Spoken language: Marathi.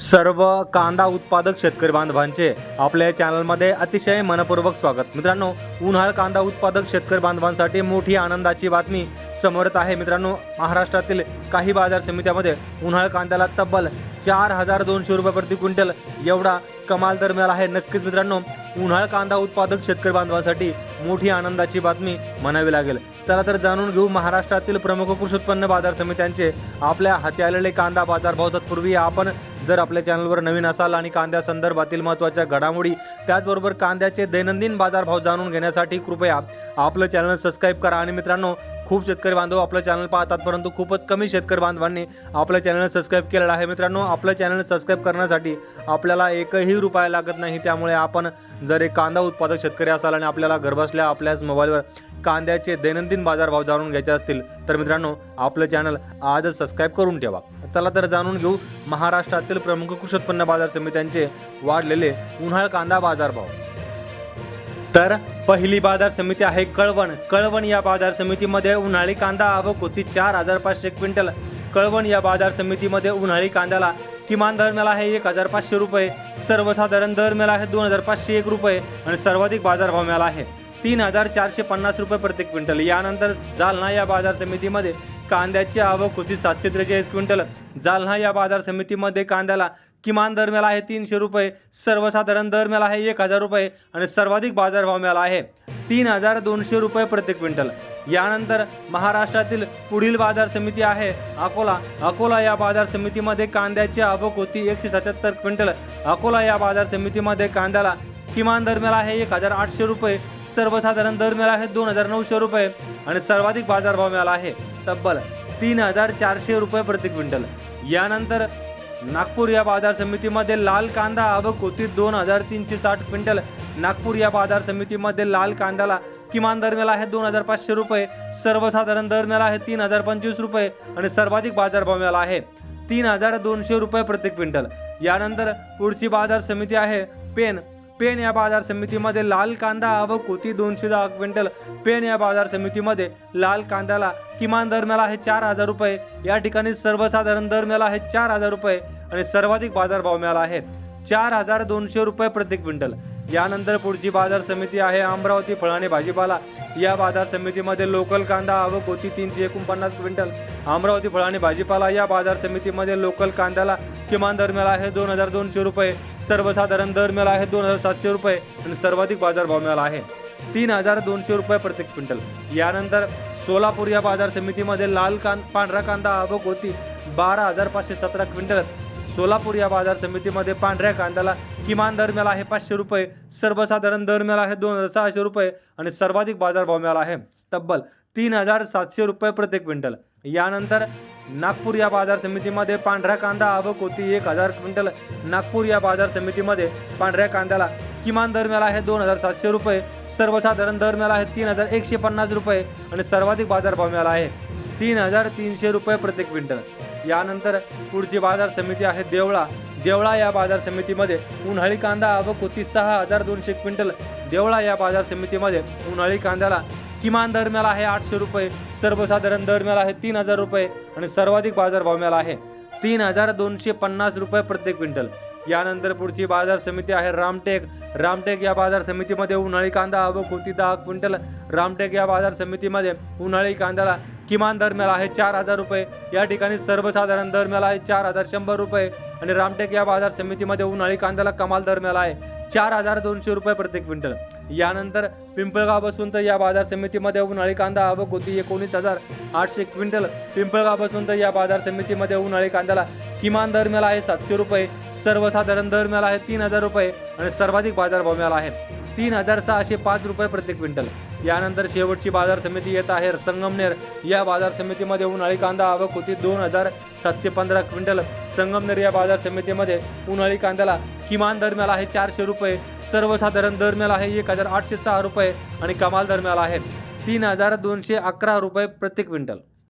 सर्व कांदा उत्पादक शेतकरी बांधवांचे आपल्या चॅनलमध्ये अतिशय मनपूर्वक स्वागत. मित्रांनो उन्हाळ कांदा उत्पादक शेतकरी बांधवांसाठी मोठी आनंदाची बातमी. समोरत आहे. मित्रांनो महाराष्ट्रातील काही बाजार समित्यामध्ये उन्हाळ कांद्याला तब्बल चार हजार दोनशे रुपये प्रति क्विंटल एवढा कमाल दर मिळाला आहे. नक्कीच मित्रांनो उन्हाळ कांदा उत्पादक शेतकरी बांधवांसाठी मोठी आनंदाची बातमी म्हणावी लागेल. चला तर जाणून घेऊ महाराष्ट्रातील प्रमुख कृषी उत्पन्न बाजार समित्यांचे आपल्या हाती आलेले कांदा बाजार भाव तत्पूर्वी आपण जर आपल्या चॅनलवर नवीन असाल आणि कांद्या संदर्भातील महत्त्वाच्या घडामोडी त्याचबरोबर कांद्याचे दैनंदिन बाजारभाव जाणून घेण्यासाठी कृपया आपलं चॅनल सबस्क्राईब करा. आणि मित्रांनो खूप शेतकरी बांधव आपलं चॅनल पाहतात परंतु खूपच कमी शेतकरी बांधवांनी आपलं चॅनल सबस्क्राईब केलेलं आहे. मित्रांनो आपलं चॅनल सबस्क्राईब करण्यासाठी आपल्याला एकही रुपया लागत नाही. त्यामुळे आपण जर एक कांदा उत्पादक शेतकरी असाल आणि आपल्याला घरबसल्या आपल्याच मोबाईलवर कांद्याचे दैनंदिन बाजारभाव जाणून घ्यायचे असतील तर मित्रांनो आपलं चॅनल आजच सबस्क्राईब करून ठेवा. चला तर जाणून घेऊ महाराष्ट्रातील प्रमुख कृषी उत्पन्न बाजार समित्यांचे वाढलेले उन्हाळ कांदा बाजारभाव. तर पहिली बाजार समिती आहे कळवण. कळवण या बाजार समितीमध्ये उन्हाळी कांदा आवक होती चार हजार पाचशे क्विंटल. कळवण या बाजार समितीमध्ये उन्हाळी कांद्याला किमान दर मिळाला आहे एक हजार पाचशे रुपये. सर्वसाधारण दर मिळाला आहे दोन हजार पाचशे एक रुपये आणि सर्वाधिक बाजारभाव मिळाला आहे तीन हजार चारशे पन्नास रुपये प्रति क्विंटल. यानंतर जालना या बाजार समितीमध्ये कांद्याची आवक होती सातशे त्रेचाळीस क्विंटल. जालना या बाजार समितीमध्ये कांद्याला किमान दर मिळाला आहे तीनशे रुपये सर्वसाधारण दर मिळाला आहे एक हजार रुपये आणि सर्वाधिक बाजारभाव मिळाला आहे तीन हजार दोनशे रुपये प्रति क्विंटल. यानंतर महाराष्ट्रातील पुढील बाजार समिती आहे अकोला. अकोला या बाजार समितीमध्ये कांद्याची आवक होती एकशे सत्याहत्तर क्विंटल. अकोला या बाजार समितीमध्ये कांद्याला किमान दर आहे एक हजार आठशे रुपये. सर्वसाधारण दर मिळाला आहे दोन हजार नऊशे रुपये. आणि सर्वाधिक बाजारभाव मिळाला आहे तब्बल तीन हजार चारशे रुपये प्रति क्विंटल. यानंतर नागपूर या बाजार समितीमध्ये लाल कांदा आवक होती दोन हजार तीनशे साठ क्विंटल. नागपूर या बाजार समितीमध्ये लाल कांद्याला किमान दर मिळाला आहे दोन हजार पाचशे रुपये. सर्वसाधारण दर मिळाला आहे तीन हजार पंचवीस रुपये. आणि सर्वाधिक बाजारभाव मिळाला आहे तीन हजार दोनशे रुपये प्रति क्विंटल. यानंतर पुढची बाजार समिती आहे पेन पेन या बाजार समितीमध्ये लाल कांदा व कोती दोनशे दहा क्विंटल. पेन या बाजार समितीमध्ये लाल कांद्याला किमान दर मिळाला आहे चार हजार रुपये. या ठिकाणी सर्वसाधारण दर मिळाला आहे चार हजार रुपये आणि सर्वाधिक बाजारभाव मिळाला आहे चार हजार दोनशे रुपये प्रति क्विंटल. यानंतर पुढची बाजार समिती आहे अमरावती फळ भाजीपाला. या बाजार समितीमध्ये लोकल कांदा आवक होती तीनशे एकोणपन्नास क्विंटल. अमरावती फळ भाजीपाला या बाजार समितीमध्ये लोकल कांद्याला किमान दर मिळाला आहे दोन हजार दोनशे रुपये सर्वसाधारण दर मिळाला आहे दोन हजार सातशे रुपये आणि सर्वाधिक बाजारभाव मिळाला आहे. तीन हजार दोनशे रुपये प्रति क्विंटल. यानंतर सोलापूर या बाजार समितीमध्ये लाल कांद पांढरा कांदा आवक होती बारा हजार पाचशे सतरा क्विंटल. सोलापूर या बाजार समितीमध्ये पांढऱ्या कांद्याला किमान दर मिळाला आहे पाचशे रुपये सर्वसाधारण दर मिळाला आहे दोन हजार सहाशे रुपये आणि सर्वाधिक बाजारभाव मिळाला आहे. तब्बल तीन हजार सातशे रुपये प्रति क्विंटल. यानंतर नागपूर या बाजार समितीमध्ये पांढऱ्या कांदा आवक होती एक हजार क्विंटल. नागपूर या बाजार समितीमध्ये पांढऱ्या कांद्याला किमान दर मिळाला आहे दोन हजार सातशे रुपये. सर्वसाधारण दर मिळाला आहे तीन हजार एकशे पन्नास रुपये आणि सर्वाधिक बाजारभाव मिळाला आहे तीन हजार तीनशे रुपये प्रति क्विंटल. यानंतर पुढची बाजार समिती आहे देवळा. देवळा या बाजार समितीमध्ये उन्हाळी कांदा आवक होती सहा हजार दोनशे क्विंटल. देवळा या बाजार समितीमध्ये उन्हाळी कांद्याला किमान दर मिळाला आहे आठशे रुपये सर्वसाधारण दर मिळाला आहे तीन हजार रुपये आणि सर्वाधिक बाजारभाव मिळाला आहे तीन हजार दोनशे पन्नास रुपये प्रत्येक क्विंटल. यानंतर पुढची बाजार समिती आहे रामटेक. रामटेक या बाजार समितीमध्ये उन्हाळी कांदा आवक होती दहा क्विंटल. रामटेक या बाजार समितीमध्ये उन्हाळी कांद्याला किमान दर मिळाला आहे चार हजार रुपये. या ठिकाणी सर्वसाधारण दर मिळाला आहे चार हजार शंभर रुपये आणि रामटेक या बाजार समितीमध्ये उन्हाळी कांद्याला कमाल दर मिळाला आहे चार हजार दोनशे रुपये प्रत्येक क्विंटल. यानंतर पिंपळगाव बसवंत या बाजार समितीमध्ये उन्हाळी कांदा आवक होती. एकोणीस हजार आठशे क्विंटल पिंपळगाव बसवंत या बाजार समितीमध्ये उन्हाळी कांद्याला किमान दर मिळाला आहे सातशे रुपये. सर्वसाधारण दर मिळाला आहे तीन हजार रुपये. आणि सर्वाधिक बाजारभाव मिळाला आहे तीन हजार सहाशे पाच रुपये प्रति क्विंटल. यानंतर शेवटची बाजार समिती येत आहे. संगमनेर या बाजार समितीमध्ये उन्हाळी कांदा आवक होती. दोन हजार सातशे पंधरा क्विंटल. संगमनेर या बाजार समितीमध्ये उन्हाळी कांद्याला किमान दर मिळाला आहे चारशे रुपये. सर्वसाधारण दर मिळाला आहे एक हजार आठशे सहा रुपये आणि कमाल दर मिळाला आहे तीन हजार दोनशे अकरा रुपये प्रति क्विंटल.